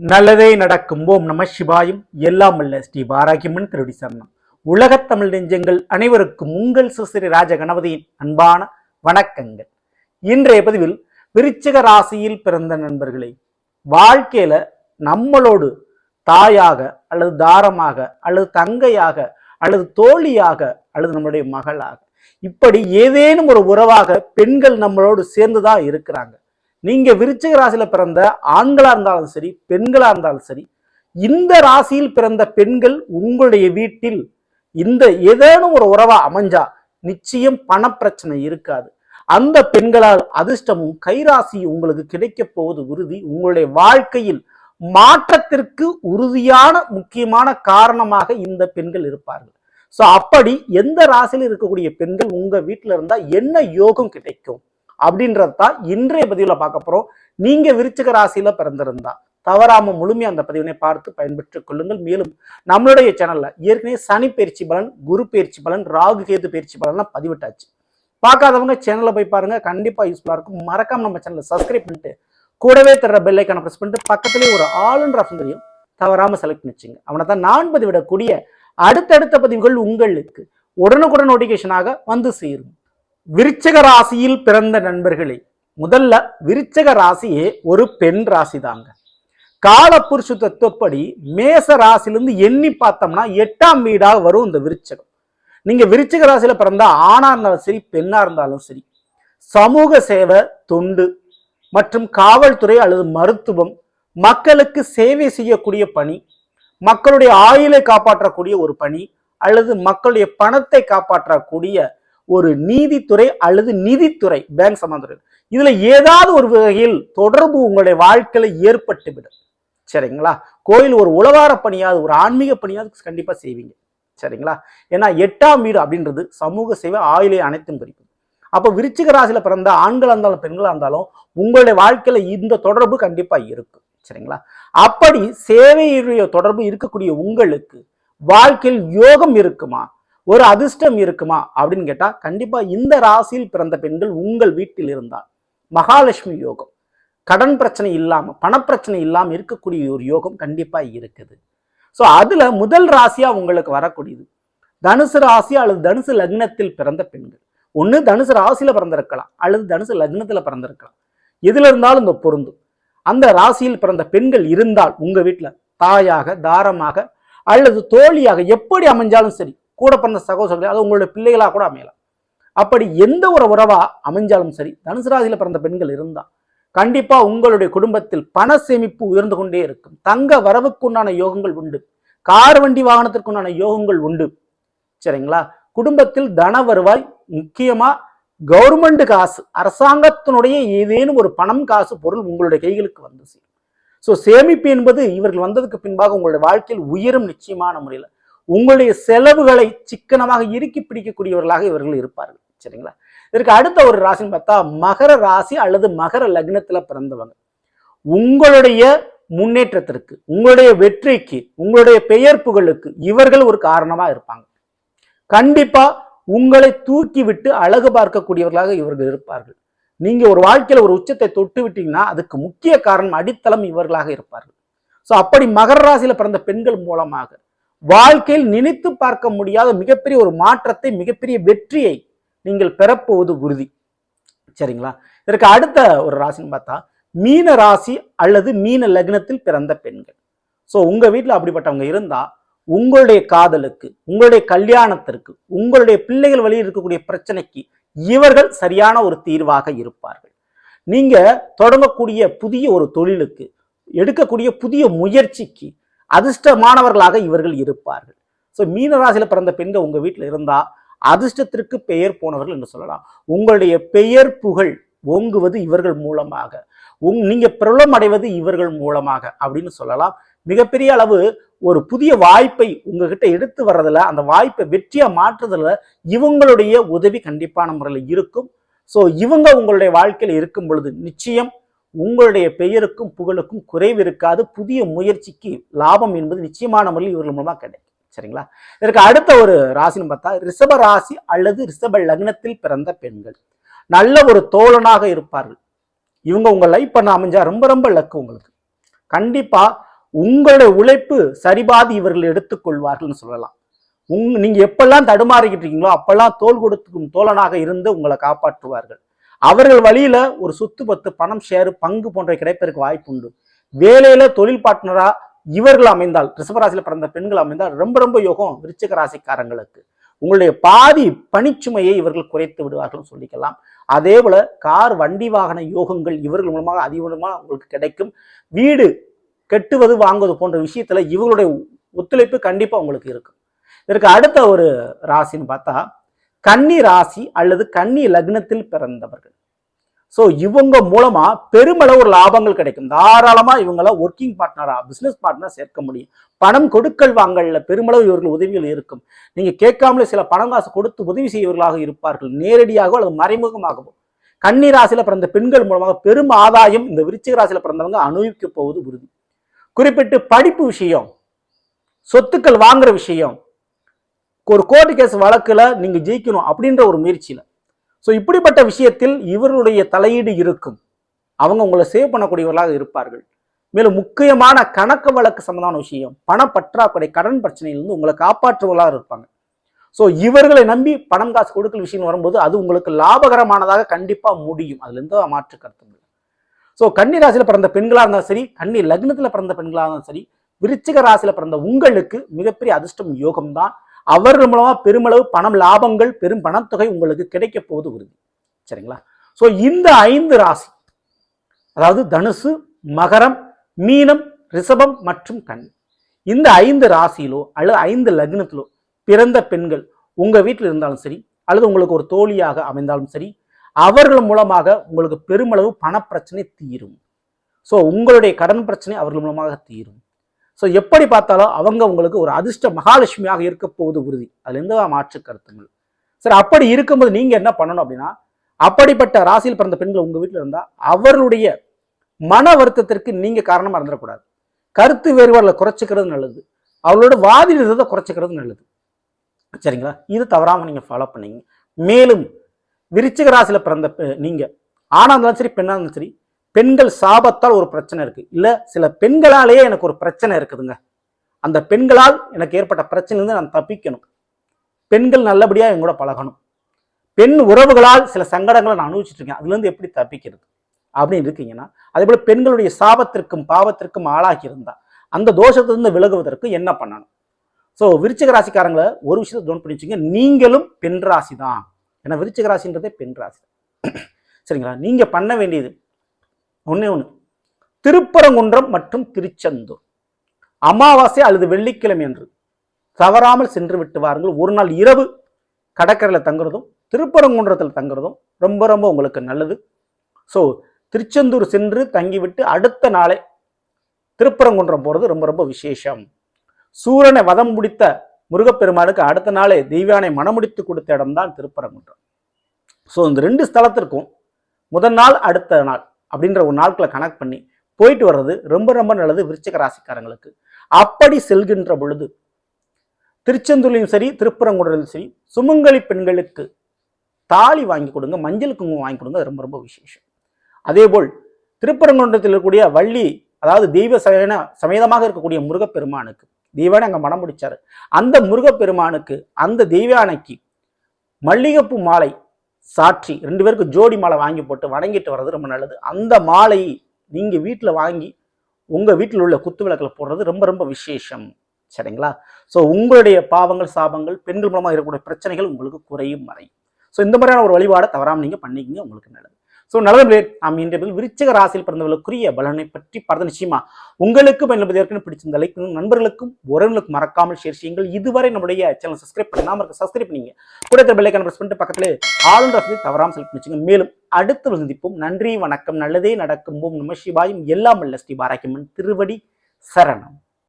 நல்லதே நடக்கும். ஓம் நம சிவாயும். எல்லாம் அல்ல ஸ்ரீ பாராகியம்மன் திருடி சரணம். உலகத் தமிழ் நெஞ்சங்கள் அனைவருக்கும் உங்கள் சுசிறி ராஜ கணபதியின் அன்பான வணக்கங்கள். இன்றைய பதிவில் விருச்சிக ராசியில் பிறந்த நண்பர்களை வாழ்க்கையில நம்மளோடு தாயாக அல்லது தாரமாக அல்லது தங்கையாக அல்லது தோழியாக அல்லது நம்மளுடைய மகளாக இப்படி ஏதேனும் ஒரு உறவாக பெண்கள் நம்மளோடு சேர்ந்துதான் இருக்கிறாங்க. நீங்க விருச்சிக ராசியில பிறந்த ஆண்களா இருந்தாலும் சரி பெண்களா இருந்தாலும் சரி இந்த ராசியில் பிறந்த பெண்கள் உங்களுடைய வீட்டில் இந்த ஏதேனும் ஒரு உறவா அமைஞ்சா நிச்சயம் பணப்பிரச்சனை இருக்காது. அந்த பெண்களால் அதிர்ஷ்டமும் கைராசியும் உங்களுக்கு கிடைக்க போவது உறுதி. உங்களுடைய வாழ்க்கையில் மாற்றத்திற்கு உறுதியான முக்கியமான காரணமாக இந்த பெண்கள் இருப்பார்கள். ஸோ அப்படி எந்த ராசியில் இருக்கக்கூடிய பெண்கள் உங்க வீட்டில் இருந்தால் என்ன யோகம் கிடைக்கும்? அப்படின்றது தான் இன்றைய பதிவில் பார்க்க போகிறோம் நீங்கள் விருச்சிக ராசியில் பிறந்திருந்தா தவறாம முழுமையாக அந்த பதிவினை பார்த்து பயன்பெற்றுக் கொள்ளுங்கள். மேலும் நம்மளுடைய சேனலில் ஏற்கனவே சனி பயிற்சி பலன் குரு பயிற்சி பலன் ராகு கேது பயிற்சி பலன்லாம் பதிவிட்டாச்சு. பார்க்காதவங்க சேனலில் போய் பாருங்க. கண்டிப்பாக யூஸ்ஃபுல்லாக இருக்கும். மறக்காம நம்ம சேனலை சப்ஸ்கிரைப் பண்ணிட்டு கூடவே தர்ற பெல் ஐக்கான பண்ணிட்டு பக்கத்துலேயே ஒரு ஆளுன்ற ஆப்ஷன் தெரியும். தவறாமல் செலக்ட் பண்ணிச்சுங்க அவனை தான் நான் பதிவிடக்கூடிய அடுத்தடுத்த பதிவுகள் உங்களுக்கு உடனுக்குடன் நோட்டிஃபிகேஷனாக வந்து சேரும். விருச்சக ராசியில் பிறந்த நண்பர்களே முதல்ல விருச்சக ராசியே ஒரு பெண் ராசி தாங்க காலப்புருஷ தத்துவப்படி மேச ராசிலிருந்து எண்ணி பார்த்தோம்னா எட்டாம் வீடாக வரும் இந்த விருச்சகம். நீங்க விருச்சக ராசியில பிறந்தா ஆணா இருந்தாலும் சரி பெண்ணா இருந்தாலும் சரி சமூக சேவை தொண்டு மற்றும் காவல்துறை அல்லது மருத்துவம் மக்களுக்கு சேவை செய்யக்கூடிய பணி மக்களுடைய ஆயுளை காப்பாற்றக்கூடிய ஒரு பணி அல்லது மக்களுடைய பணத்தை காப்பாற்றக்கூடிய ஒரு நீதித்துறை அல்லது நிதித்துறை பேங்க் சம்பந்தத்துறை இதுல ஏதாவது ஒரு வகையில் தொடர்பு உங்களுடைய வாழ்க்கையில ஏற்பட்டுவிடும் சரிங்களா? கோயில் ஒரு உழவார பணியாவது ஒரு ஆன்மீக பணியாவது கண்டிப்பா செய்வீங்க. சரிங்களா? ஏன்னா எட்டாம் வீடு அப்படின்றது சமூக சேவை ஆயுளை அனைத்தும் குறிக்கும். அப்போ விருச்சிக ராசியில பிறந்த ஆண்களாக இருந்தாலும் பெண்களாக இருந்தாலும் உங்களுடைய வாழ்க்கையில இந்த தொடர்பு கண்டிப்பா இருக்கும். சரிங்களா? அப்படி சேவையுடைய தொடர்பு இருக்கக்கூடிய உங்களுக்கு வாழ்க்கையில் யோகம் இருக்குமா? ஒரு அதிர்ஷ்டம் இருக்குமா அப்படின்னு கேட்டால் கண்டிப்பாக இந்த ராசியில் பிறந்த பெண்கள் உங்கள் வீட்டில் இருந்தால் மகாலட்சுமி யோகம் கடன் பிரச்சனை இல்லாமல் பணப்பிரச்சனை இல்லாமல் இருக்கக்கூடிய ஒரு யோகம் கண்டிப்பாக இருக்குது. ஸோ அதில் முதல் ராசியா உங்களுக்கு வரக்கூடியது. தனுசு ராசி அல்லது தனுசு லக்னத்தில் பிறந்த பெண்கள். ஒன்று தனுசு ராசியில் பிறந்திருக்கலாம் அல்லது தனுசு லக்னத்தில் பிறந்திருக்கலாம். எதில் இருந்தாலும் இந்த பொருந்தும். அந்த ராசியில் பிறந்த பெண்கள் இருந்தால் உங்கள் வீட்டில் தாயாக தாரமாக அல்லது தோழியாக எப்படி அமைஞ்சாலும் சரி கூட பிறந்த சகோதரர்கள் அது உங்களுடைய பிள்ளைகளாக கூட அமையலாம். அப்படி எந்த ஒரு உறவாக அமைஞ்சாலும் சரி தனுசு ராசியில் பிறந்த பெண்கள் இருந்தால் கண்டிப்பாக உங்களுடைய குடும்பத்தில் பண சேமிப்பு உயர்ந்து கொண்டே இருக்கும். தங்க வரவுக்குண்டான யோகங்கள் உண்டு. கார் வண்டி வாகனத்திற்குண்டான யோகங்கள் உண்டு. சரிங்களா? குடும்பத்தில் தன வருவாய் முக்கியமாக கவர்மெண்ட் காசு அரசாங்கத்தினுடைய ஏதேனும் ஒரு பணம் காசு பொருள் உங்களுடைய கைகளுக்கு வந்து சேரும். ஸோ சேமிப்பு என்பது இவர்கள் வந்ததுக்கு பின்பாக உங்களுடைய வாழ்க்கையில் உயரும் நிச்சயமான முறையில். உங்களுடைய செலவுகளை சிக்கனமாக இறுக்கி பிடிக்கக்கூடியவர்களாக இவர்கள் இருப்பார்கள். சரிங்களா? இதற்கு அடுத்த ஒரு ராசின்னு பார்த்தா மகர ராசி அல்லது மகர லக்னத்தில் பிறந்தவங்க. உங்களுடைய முன்னேற்றத்திற்கு உங்களுடைய வெற்றிக்கு உங்களுடைய பெயர் புகழுக்கு இவர்கள் ஒரு காரணமாக இருப்பாங்க. கண்டிப்பா உங்களை தூக்கி விட்டு அழகு பார்க்கக்கூடியவர்களாக இவர்கள் இருப்பார்கள். நீங்க ஒரு வாழ்க்கையில ஒரு உச்சத்தை தொட்டு விட்டீங்கன்னா அதுக்கு முக்கிய காரணம் அடித்தளம் இவர்களாக இருப்பார்கள். ஸோ அப்படி மகர ராசியில பிறந்த பெண்கள் மூலமாக வாழ்க்கையில் நினைத்து பார்க்க முடியாத மிகப்பெரிய ஒரு மாற்றத்தை மிகப்பெரிய வெற்றியை நீங்கள் பெறப்போவது உறுதி. சரிங்களா? இதற்கு அடுத்த ஒரு ராசின்னு பார்த்தா மீன ராசி அல்லது மீன லக்னத்தில் பிறந்த பெண்கள். ஸோ உங்க வீட்டில் அப்படிப்பட்டவங்க இருந்தா உங்களுடைய காதலுக்கு உங்களுடைய கல்யாணத்திற்கு உங்களுடைய பிள்ளைகள் வழியில் இருக்கக்கூடிய பிரச்சனைக்கு இவர்கள் சரியான ஒரு தீர்வாக இருப்பார்கள். நீங்க தொடங்கக்கூடிய புதிய ஒரு தொழிலுக்கு எடுக்கக்கூடிய புதிய முயற்சிக்கு அதிர்ஷ்டமானவர்களாக இவர்கள் இருப்பார்கள். ஸோ மீனராசியில் பிறந்த பெண்கள் உங்கள் வீட்டில் இருந்தால் அதிர்ஷ்டத்திற்கு பெயர் போனவர்கள் என்று சொல்லலாம். உங்களுடைய பெயர் புகழ் ஓங்குவது இவர்கள் மூலமாக. உங் நீங்கள் பிரபலம் அடைவது இவர்கள் மூலமாக அப்படின்னு சொல்லலாம். மிகப்பெரிய அளவு ஒரு புதிய வாய்ப்பை உங்ககிட்ட எடுத்து வர்றதுல அந்த வாய்ப்பை வெற்றியாக மாற்றுறதுல இவங்களுடைய உதவி கண்டிப்பான முறையில் இருக்கும். ஸோ இவங்க உங்களுடைய வாழ்க்கையில் இருக்கும் பொழுது நிச்சயம் உங்களுடைய பெயருக்கும் புகழுக்கும் குறைவு இருக்காது. புதிய முயற்சிக்கு லாபம் என்பது நிச்சயமான முறையில் இவர்கள் மூலமாக கிடைக்கும். சரிங்களா? இதற்கு அடுத்த ஒரு ராசின்னு பார்த்தா ரிஷப ராசி அல்லது ரிஷப லக்னத்தில் பிறந்த பெண்கள். நல்ல ஒரு தோழனாக இருப்பார்கள். இவங்க உங்கள் லைஃப் பண்ண அமைஞ்சா ரொம்ப ரொம்ப லக்கு உங்களுக்கு. கண்டிப்பா உங்களுடைய உழைப்பு சரிபாதி இவர்கள் எடுத்துக்கொள்வார்கள்னு சொல்லலாம். உங் நீங்கள் எப்பெல்லாம் தடுமாறிக்கிட்டு இருக்கீங்களோ அப்பெல்லாம் தோல் கொடுத்துக்கும் தோழனாக இருந்து உங்களை காப்பாற்றுவார்கள். அவர்கள் வழியில ஒரு சொத்து பத்து பணம் ஷேர் பங்கு போன்ற கிடைப்பதற்கு வாய்ப்பு உண்டு. வேலையில தொழில் பார்ட்னரா இவர்கள் அமைந்தால் ரிஷபராசியில பிறந்த பெண்கள் அமைந்தால் ரொம்ப ரொம்ப யோகம் விருச்சிக ராசிக்காரங்களுக்கு. உங்களுடைய பாதி பணிச்சுமையை இவர்கள் குறைத்து விடுவார்கள் சொல்லிக்கலாம். அதே போல கார் வண்டி வாகன யோகங்கள் இவர்கள் மூலமாக அதிகமாக உங்களுக்கு கிடைக்கும். வீடு கெட்டுவது வாங்குவது போன்ற விஷயத்துல இவங்களுடைய ஒத்துழைப்பு கண்டிப்பா உங்களுக்கு இருக்கும். இதற்கு அடுத்த ஒரு ராசின்னு பார்த்தா கன்னி ராசி அல்லது கன்னி லக்னத்தில் பிறந்தவர்கள். ஸோ இவங்க மூலமா பெருமளவு ஒரு லாபங்கள் கிடைக்கும். தாராளமா இவங்கள ஒர்க்கிங் பார்ட்னரா பிசினஸ் பார்ட்னர் சேர்க்க முடியும். பணம் கொடுக்கல் வாங்கல்ல பெருமளவு இவர்கள் உதவிகள் இருக்கும். நீங்க கேட்காமலே சில பணம் காசு கொடுத்து உதவி செய்வர்களாக இருப்பார்கள். நேரடியாகவோ அல்லது மறைமுகமாகவோ. கன்னி ராசியில பிறந்த பெண்கள் மூலமாக பெரும் ஆதாயம் இந்த விருச்சிக ராசியில பிறந்தவங்க அனுபவிக்க போவது உறுதி. குறிப்பிட்டு படிப்பு விஷயம் சொத்துக்கள் வாங்குற விஷயம் ஒரு கோர்ட்டு கேஸ் வழக்கில் நீங்கள் ஜெயிக்கணும் அப்படின்ற ஒரு முயற்சியில். ஸோ இப்படிப்பட்ட விஷயத்தில் இவருடைய தலையீடு இருக்கும். அவங்க உங்களை சேவ் பண்ணக்கூடியவர்களாக இருப்பார்கள். மேலும் முக்கியமான கணக்கு வழக்கு சம்பந்தமான விஷயம் பணப்பற்றாக்குறை கடன் பிரச்சனையிலிருந்து உங்களை காப்பாற்றுவர்களாக இருப்பாங்க. ஸோ இவர்களை நம்பி பணம் காசு கொடுக்கல் விஷயம் வரும்போது அது உங்களுக்கு லாபகரமானதாக கண்டிப்பாக முடியும். அதுல எந்த மாற்று கருத்து இல்லை ஸோ கன்னி ராசியில் பிறந்த பெண்களாக இருந்தாலும் சரி கன்னி லக்னத்தில் பிறந்த பெண்களாக இருந்தாலும் சரி விருச்சிக ராசியில் பிறந்த உங்களுக்கு மிகப்பெரிய அதிர்ஷ்டம் யோகம் தான் அவர்கள் மூலமா பெருமளவு பணம் லாபங்கள் பெரும் பணத்தொகை உங்களுக்கு கிடைக்க போவது உறுதி. சரிங்களா? ஸோ இந்த ஐந்து ராசி அதாவது தனுசு மகரம் மீனம் ரிஷபம் மற்றும் கண் இந்த ஐந்து ராசியிலோ அல்லது ஐந்து லக்னத்திலோ பிறந்த பெண்கள் உங்கள் வீட்டில் இருந்தாலும் சரி அல்லது உங்களுக்கு ஒரு தோழியாக அமைந்தாலும் சரி அவர்கள் மூலமாக உங்களுக்கு பெருமளவு பணப்பிரச்சனை தீரும். ஸோ உங்களுடைய கடன் பிரச்சனை அவர்கள் மூலமாக தீரும். ஸோ எப்படி பார்த்தாலும் அவங்க உங்களுக்கு ஒரு அதிர்ஷ்ட மகாலட்சுமியாக இருக்க போவது உறுதி. அதுலேருந்து எந்த மாற்று கருத்துங்கள். சரி அப்படி இருக்கும்போது நீங்கள் என்ன பண்ணணும் அப்படின்னா அப்படிப்பட்ட ராசியில் பிறந்த பெண்கள் உங்கள் வீட்டில் இருந்தால் அவர்களுடைய மன வருத்தத்திற்கு நீங்கள் காரணமாக இருந்துடக்கூடாது. கருத்து வேறுபாடுல குறைச்சிக்கிறது நல்லது. அவளோட வாதிடுறதை குறைச்சிக்கிறது நல்லது. சரிங்களா? இது தவறாமல் நீங்கள் ஃபாலோ பண்ணீங்க. மேலும் விருச்சிக ராசியில் பிறந்த பெ- ஆணாக இருந்தாலும் சரி பெண்ணாக இருந்தாலும் சரி பெண்கள் சாபத்தால் ஒரு பிரச்சனை இருக்கு. இல்ல சில பெண்களாலேயே எனக்கு ஒரு பிரச்சனை இருக்குதுங்க. அந்த பெண்களால் எனக்கு ஏற்பட்ட பிரச்சனையிலிருந்து நான் தப்பிக்கணும். பெண்கள் நல்லபடியாக என் கூட பழகணும். பெண் உறவுகளால் சில சங்கடங்களை நான் அனுபவிச்சுட்டு இருக்கேன் அதுலேருந்து எப்படி தப்பிக்கிறது? அப்படின்னு இருக்கீங்கன்னா அதே போல் பெண்களுடைய சாபத்திற்கும் பாவத்திற்கும் ஆளாகி இருந்தா அந்த தோஷத்திலிருந்து விலகுவதற்கு என்ன பண்ணணும்? ஸோ விருச்சிக ராசிக்காரங்களை ஒரு விஷயத்தை டோன் பண்ணி வச்சுங்க நீங்களும் பெண் ராசி தான் ஏன்னா விருச்சிக ராசின்றதே பெண் ராசி சரிங்களா? நீங்கள் பண்ண வேண்டியது ஒன்றே ஒன்று திருப்பரங்குன்றம் மற்றும் திருச்செந்தூர். அமாவாசை அல்லது வெள்ளிக்கிழமை என்று தவறாமல் சென்று விட்டு வாருங்கள். ஒரு நாள் இரவு கடற்கரையில் தங்குறதும் திருப்பரங்குன்றத்தில் தங்குறதும் ரொம்ப ரொம்ப உங்களுக்கு நல்லது. ஸோ திருச்செந்தூர் சென்று தங்கிவிட்டு அடுத்த நாளே திருப்பரங்குன்றம் போகிறது ரொம்ப ரொம்ப விசேஷம். சூரனை வதம் முடித்த முருகப்பெருமானுக்கு அடுத்த நாளே தெய்வானை மனமுடித்து கொடுத்த இடம்தான் திருப்பரங்குன்றம். ஸோ இந்த ரெண்டு ஸ்தலத்திற்கும் முதல் நாள் அடுத்த நாள். அப்படின்ற ஒரு நாட்களை கனெக்ட் பண்ணி போயிட்டு வர்றது ரொம்ப ரொம்ப நல்லது விருச்சிக ராசிக்காரங்களுக்கு. அப்படி செல்கின்ற பொழுது திருச்செந்தூர்லையும் சரி திருப்பரங்குன்றிலும் சரி சுமங்கலி பெண்களுக்கு தாலி வாங்கி கொடுங்க மஞ்சள் குங்குமம் வாங்கி கொடுங்க அது ரொம்ப ரொம்ப விசேஷம். அதேபோல் திருப்பரங்குன்றத்தில் இருக்கக்கூடிய வள்ளி அதாவது தெய்வ சமேன சமேதமாக இருக்கக்கூடிய முருகப்பெருமானுக்கு தெய்வானை அங்கே மனம் முடிச்சாரு. அந்த முருகப்பெருமானுக்கு அந்த தெய்வானைக்கு மல்லிகைப்பூ மாலை சாட்சி ரெண்டு பேருக்கு ஜோடி மாலை வாங்கி போட்டு வணங்கிட்டு வர்றது ரொம்ப நல்லது. அந்த மாலை நீங்கள் வீட்டில் வாங்கி உங்கள் வீட்டில் உள்ள குத்து விளக்கில் போடுறது ரொம்ப ரொம்ப விசேஷம். சரிங்களா? ஸோ உங்களுடைய பாவங்கள் சாபங்கள் பெண்கள் மூலமாக இருக்கக்கூடிய பிரச்சனைகள் உங்களுக்கு குறையும் மறையும் ஸோ இந்த மாதிரியான ஒரு வழிபாடை தவறாமல் நீங்கள் பண்ணிக்கிங்க உங்களுக்கு நல்லது. ஸோ நல்லது நாம் இன்றைய விருச்சக ராசியில் பிறந்தவர்களுக்குரிய பலனை பற்றி பார்த்த நிச்சயமா உங்களுக்கும் என்பது ஏற்கனவே பிடிச்சிருந்த லைக் நண்பர்களுக்கும் உறவுகளுக்கும் மறக்காமல் ஷேர் செய்யுங்கள். இதுவரை நம்முடைய சேனல் சப்ஸ்கிரைப் பண்ணாமல் இருக்க சப்ஸ்கிரைப் பண்ணீங்க. கூட பெல்லைக்கான பிரஸ் பண்ணிட்டு பக்கத்தில் ஆளுநர் வசதி தவறாமல் செலுத்தி வச்சுங்க. மேலும் அடுத்த சந்திப்போம். நன்றி வணக்கம். நல்லதே நடக்கும். ஓம் நம சிவாயும். எல்லாம் அல்ல ஸ்ரீ பாராக்கியம்மன் திருவடி சரணம்.